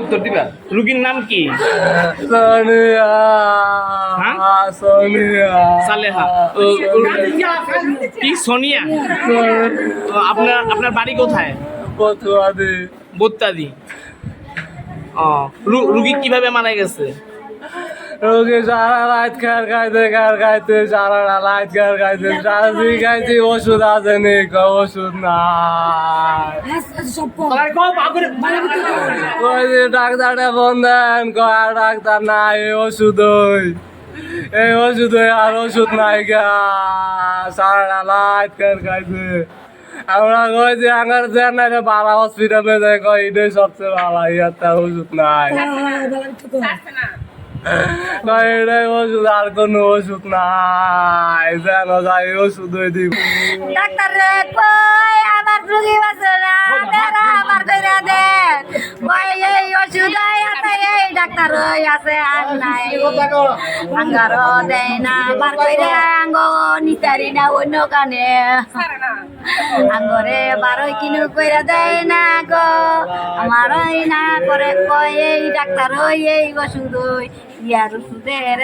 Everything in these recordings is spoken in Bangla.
উত্তর দিবা? রুগীর নাম কি? সোনিয়া হ্যাঁ? সালেহা। কি সোনিয়া? আপনার আপনার বাড়ি কোথায়? বোত্তাদি। ও রুগী কীভাবে মারা গেছে? রোগী সারা রাত খার খাইতে খার খাইতে সারা রাত খার খাইতে সারা দুই খাইতে। ওষুধ আছে নি ওষুধ নাই। কই যে ডাক্তারটা ফোন দেন কয় আর ডাক্তার নাই এই ওষুধ ওই এই ওষুধ ওই আর ওষুধ নাই গা সারা রাত খার খাইতে। আমরা কই যে আঙ্গার দেন না রে বারা হসপিটালে যাই কই এটাই সবচেয়ে ভালো ইয়াতে ওষুধ নাই। কই এটাই ওষুধ আর কোনো ওষুধ নাই। যেন যাই, ওষুধ ওই দিব। ডাক্তার রে, কই? আমার রুগী বাঁচে না আমার কইরা দে। কই এই ওষুধ এই ডাক্তার ওই আছে আর নাই। আঙ্গার দেয় না, বার কইরা আঙ্গ নিতারি না অন্য কানে। আঙ্গরে বারোই কিনু কইরা দেয় না গো। আমার না করে কই এই ডাক্তার ওই এই ওই ইয়ার ওষুধের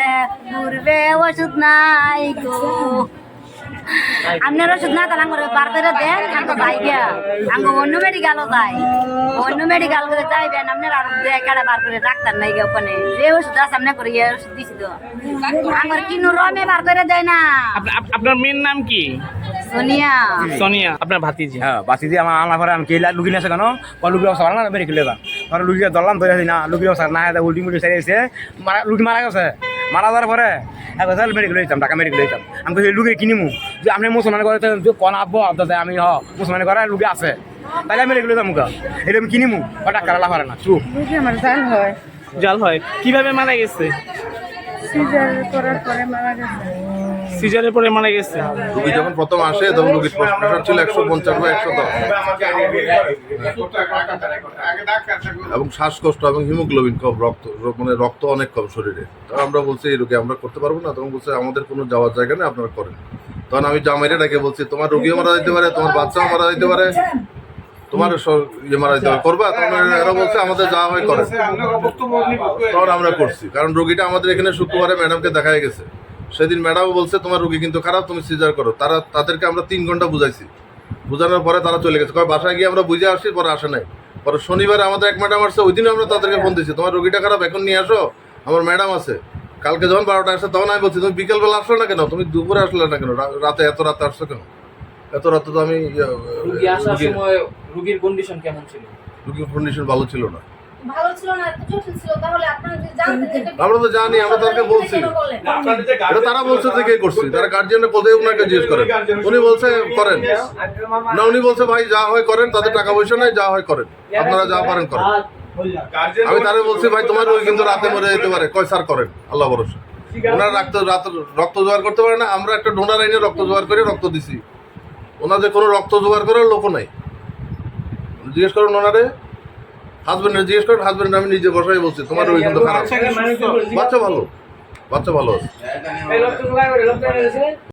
পূর্বে ওষুধ নাই গো। আপনার ওষুধ না তাহলে আমার বার করে দেন আমি তো যাই গিয়া। আমি অন্য মেডিকেলও যাই। অন্য মেডিকেল করে যাইবেন আপনার আর কাটা বার করে ডাক্তার নাই গিয়া ওখানে। যে ওষুধ আছে আপনার করে ইয়ে ওষুধ দিছি তো। আমার কিনু রমে বার করে দেয় না। আপ- আপ- আপনার মেয়ের নাম কি? সোনিয়া। সোনিয়া আপনার ভাতিজি। হ্যাঁ দিয়ে আমার আনা পরে আমি কেলা লুকি আছে কেন? বা লুকি অবস্থা না বেরিয়ে গেলে পরে লুকিকে ধরলাম ধরে না লুকি অবস্থা না উল্টি মুল্টি সারি এসে লুকি মারা গেছে। মারা যাওয়ার পরে এক কথা মেডিকেল হইতাম ঢাকা মেডিকেল হইতাম আমি কই লুগে কিনিমু যে আপনি মুসলমান করে কন কোন আব্বো আব্দাতে আমি হ মুসলমান ঘরে লুগে আছে। তাহলে আমি মেডিকেল হইতাম মুখা এটা আমি কিনিমু বা ডাক্তার আলা পারে না চুপ। জাল হয়। জাল হয়। কীভাবে মারা গেছে? সিজার করার পরে মারা গেছে। সিজারের পরে মারা গেছে। রুগী যখন প্রথম আসে, তখন রুগীর প্রেশার ছিল একশো পঞ্চাশ বা একশো দশ। এবং শ্বাসকষ্ট এবং হিমোগ্লোবিন কম রক্ত মানে রক্ত অনেক কম শরীরে। তখন আমরা বলছি, এই রোগী আমরা করতে পারব না। তখন বলছে, আমাদের কোনো যাওয়ার জায়গা নেই, আপনারা করেন। তখন আমি জামাইরে ডাকে বলছি, তোমার রোগীও মারা যেতে পারে, তোমার বাচ্চাও মারা যেতে পারে। তোমার ইয়ে মারা যেতে করবা? এরা বলছে, আমাদের যা হয় করে তখন আমরা করছি, কারণ রোগীটা আমাদের এখানে শুক্রবারে ম্যাডামকে দেখা গেছে। সেদিন ম্যাডামও বলছে তোমার রুগী কিন্তু খারাপ তুমি সিজার করো। তারা তাদেরকে আমরা তিন ঘণ্টা বুঝাইছি। বোঝানোর পরে তারা চলে গেছে। কয় বাসায় গিয়ে আমরা বুঝে আসছি পরে আসে নাই। পরে শনিবারে আমাদের এক ম্যাডাম আসছে ওই দিনও আমরা তাদেরকে ফোন দিচ্ছি তোমার রোগীটা খারাপ এখন নিয়ে আসো আমার ম্যাডাম আছে। কালকে যখন বারোটা আসছে তখন আমি বলছি তুমি বিকেলবেলা আসলো না কেন? তুমি দুপুরে আসলে না কেন? রাতে এত রাতে আসছো কেন? এত রাতে তো আমি ইয়ে, রুগী আসার সময় রুগীর কন্ডিশন কেমন ছিল? রুগীর কন্ডিশন ভালো ছিল না। ভালো ছিল না এত জটিল ছিল তাহলে আপনারা যদি জানতেন আমরা তো জানি আমরা তাদেরকে বলছি। এটা তারা বলছে যে কে করছি তারা গার্জিয়ানের কোথায় ওনাকে জিজ্ঞেস করেন উনি বলছে করেন। না উনি বলছে ভাই যা হয় করেন তাদের টাকা পয়সা নাই যা হয় করেন। আপনারা যা পারেন করেন। আমি তারে বলছি ভাই তোমার ওই কিন্তু রাতে মরে যেতে পারে। কয় স্যার করেন। আল্লাহ ভরসা। ওনার রক্ত রাত রক্ত জোগাড় করতে পারে না আমরা একটা ডোনার আইনে রক্ত জোগাড় করে রক্ত দিছি। ওনাদের কোনো রক্ত জোগাড় করার লোকও নাই। জিজ্ঞেস করুন ওনারে হাজবেন্ডের জিজ্ঞেস করেন হাজবেন্ড আমি নিজে বসাই বলছি তোমার ওই কিন্তু খারাপ। বাচ্চা ভালো বাচ্চা ভালো আছে।